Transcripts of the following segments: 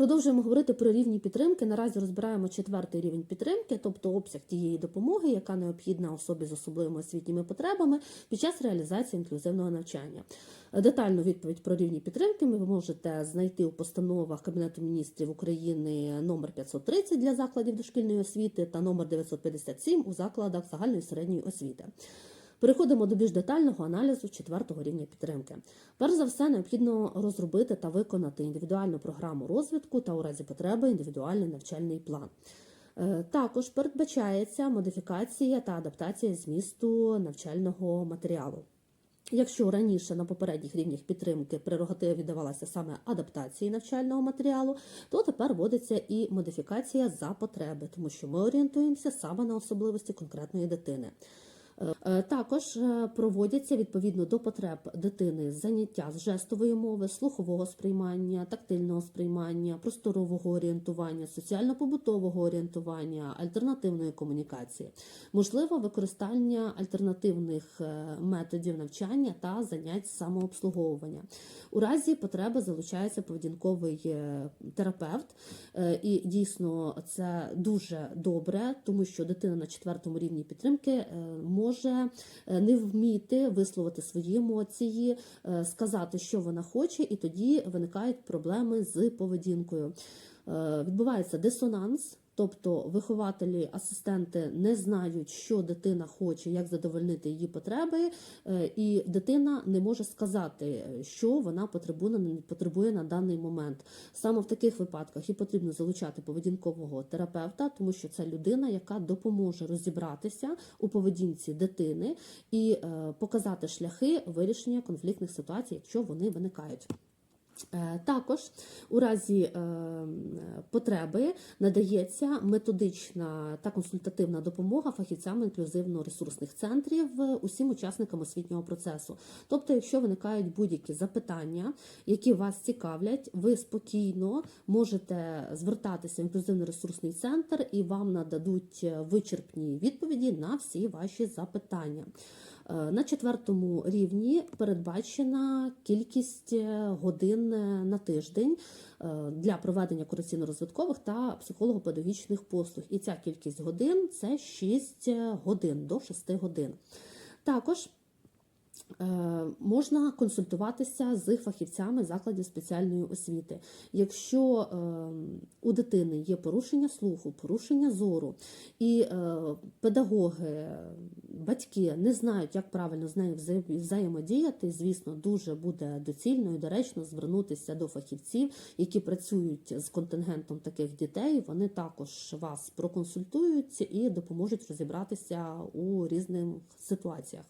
Продовжуємо говорити про рівні підтримки. Наразі розбираємо четвертий рівень підтримки, тобто обсяг тієї допомоги, яка необхідна особі з особливими освітніми потребами під час реалізації інклюзивного навчання. Детальну відповідь про рівні підтримки ви можете знайти у постановах Кабінету міністрів України номер 530 для закладів дошкільної освіти та номер 957 у закладах загальної середньої освіти. Переходимо до більш детального аналізу четвертого рівня підтримки. Перш за все, необхідно розробити та виконати індивідуальну програму розвитку та у разі потреби індивідуальний навчальний план. Е, Також передбачається модифікація та адаптація змісту навчального матеріалу. Якщо раніше на попередніх рівнях підтримки прерогатива віддавалася саме адаптації навчального матеріалу, то тепер вводиться і модифікація за потреби, тому що ми орієнтуємося саме на особливості конкретної дитини. Е, Також е, проводяться відповідно до потреб дитини заняття з жестової мови, слухового сприймання, тактильного сприймання, просторового орієнтування, соціально-побутового орієнтування, альтернативної комунікації, можливо використання альтернативних е, методів навчання та занять самообслуговування. У разі потреби залучається поведінковий терапевт, і дійсно це дуже добре, тому що дитина на четвертому рівні підтримки е, може е, не вміти висловити свої емоції, е, сказати, що вона хоче, і тоді виникають проблеми з поведінкою. Е, Відбувається дисонанс. Тобто вихователі, асистенти не знають, що дитина хоче, як задовольнити її потреби, е, і дитина не може сказати, що вона потребує, на даний момент. Саме в таких випадках і потрібно залучати поведінкового терапевта, тому що це людина, яка допоможе розібратися у поведінці дитини і е, показати шляхи вирішення конфліктних ситуацій, якщо вони виникають. Е, Також у разі е, потреби надається методична та консультативна допомога фахівцям інклюзивно-ресурсних центрів е, усім учасникам освітнього процесу. Тобто, якщо виникають будь-які запитання, які вас цікавлять, ви спокійно можете звертатися в інклюзивно-ресурсний центр і вам нададуть вичерпні відповіді на всі ваші запитання. Е, На четвертому рівні передбачена кількість е, годин е, на тиждень для проведення корекційно-розвиткових та психолого-педагогічних послуг. І ця кількість годин це 6 годин до 6 годин. Також Можна консультуватися з фахівцями закладів спеціальної освіти. Якщо е, у дитини є порушення слуху, порушення зору, і е, педагоги, батьки не знають, як правильно з нею взає- взаємодіяти, звісно, дуже буде доцільно і доречно звернутися до фахівців, які працюють з контингентом таких дітей. Вони також вас проконсультують і допоможуть розібратися у різних ситуаціях.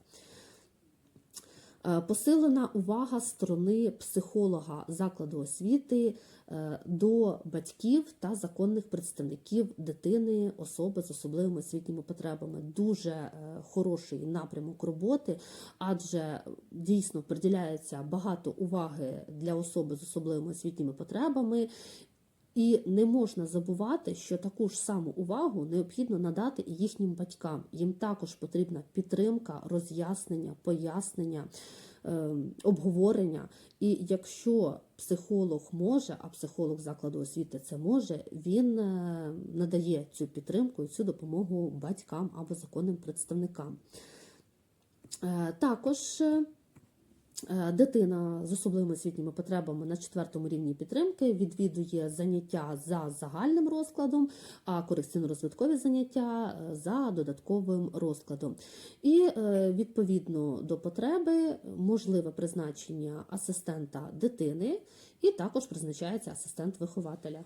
Е, Посилена увага сторони психолога закладу освіти е, до батьків та законних представників дитини, особи з особливими освітніми потребами. Дуже е, хороший напрямок роботи, адже дійсно приділяється багато уваги для особи з особливими освітніми потребами. І не можна забувати, що таку ж саму увагу необхідно надати і їхнім батькам. Їм також потрібна підтримка, роз'яснення, пояснення, е, обговорення. І якщо психолог може, а психолог закладу освіти це може, він е, надає цю підтримку і цю допомогу батькам або законним представникам. Е, Також Е, Дитина з особливими освітніми потребами на четвертому рівні підтримки відвідує заняття за загальним розкладом, а корекційно-розвиткові заняття е, за додатковим розкладом. І е, відповідно до потреби можливе призначення асистента дитини, і також призначається асистент вихователя.